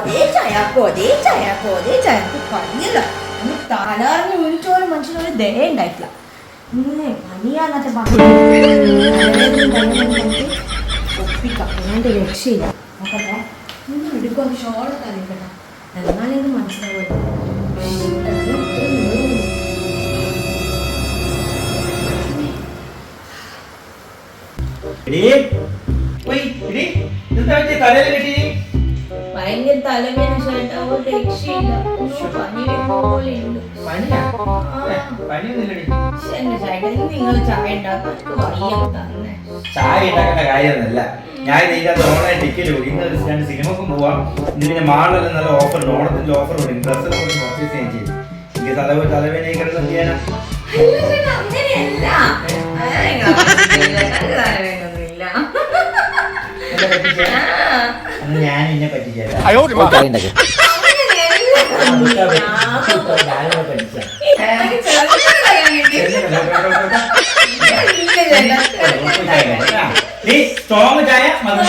അതേ ചായക്കോ അതേ ചായക്കോ അതേ ചായക്കോ പനിയല്ല ഒന്ന് തലറിഞ്ഞ് വിളിച്ചോലും മനുഷ്യനൊരു ദയ ഉണ്ടായിട്ടില്ല. പനിയാന്നൊക്കെ പറഞ്ഞു ഒപ്പിക്കാം. അല്ലാണ്ട് രക്ഷയില്ല. നോക്കട്ടെ. ഇന്ന് എടുക്കും ഷോൾ തലക്കട്ടെ എന്നാലേ ഇത് മനസ്സിലാവുള്ളൂ. Ready? Wait, എടീ, ഇതെന്താ പറ്റിയെ? തലയിൽ കെട്ടി? ഭയങ്കര തലവേദന ചേട്ടാ ഒരു രക്ഷയില്ല. ഒന്ന് പനി പോലെയുണ്ട് പനിയാ? ആ. ഏ, പനിയൊന്നുമില്ലെടി. എന്റെ ചേട്ടൻ നിങ്ങൾ ചായ ഉണ്ടാക്കാൻ വയ്യ തന്നെ. ചായ ഉണ്ടാക്കേണ്ട കാര്യമൊന്നുമല്ല. ഞാൻ ഇതിന്റെ ഓൺലൈൻ ടിക്കറ്റ് പോയി ഇന്ന് ഞാൻ സിനിമക്കും പോവാം. പിന്നെ നല്ല ഓഫർ ഉണ്ട്. ഓണത്തിന്റെ ഓഫർ ഉണ്ട്. ഡ്രസ്സ് കുറിച്ച് പർച്ചേസ് ചെയ്യാൻ എനിക്ക് തലവേ തലവേദന കിടന്ന് ചെയ്യാനാ? അല്ല അങ്ങനെയല്ല. ഇല്ല ചേട്ടാ, നീ സ്ട്രോങ് ചായ മതി.